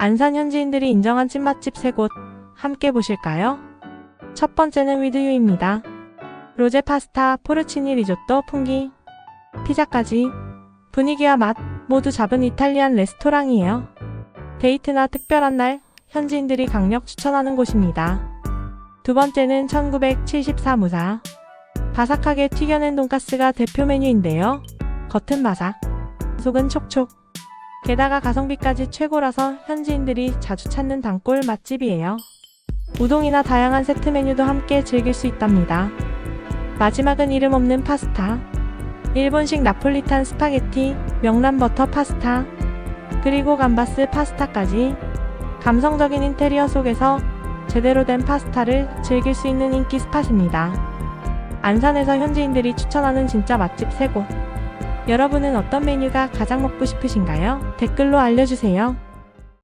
안산 현지인들이 인정한 찐맛집 3곳 함께 보실까요? 첫 번째는 위드유입니다. 로제 파스타, 포르치니 리조또, 풍기, 피자까지 분위기와 맛 모두 잡은 이탈리안 레스토랑이에요. 데이트나 특별한 날 현지인들이 강력 추천하는 곳입니다. 두 번째는 1974 무사. 바삭하게 튀겨낸 돈가스가 대표 메뉴인데요. 겉은 바삭, 속은 촉촉. 게다가 가성비까지 최고라서 현지인들이 자주 찾는 단골 맛집이에요. 우동이나 다양한 세트 메뉴도 함께 즐길 수 있답니다. 마지막은 이름 없는 파스타. 일본식 나폴리탄 스파게티, 명란 버터 파스타, 그리고 감바스 파스타까지 감성적인 인테리어 속에서 제대로 된 파스타를 즐길 수 있는 인기 스팟입니다. 안산에서 현지인들이 추천하는 진짜 맛집 3곳. 여러분은 어떤 메뉴가 가장 먹고 싶으신가요? 댓글로 알려주세요.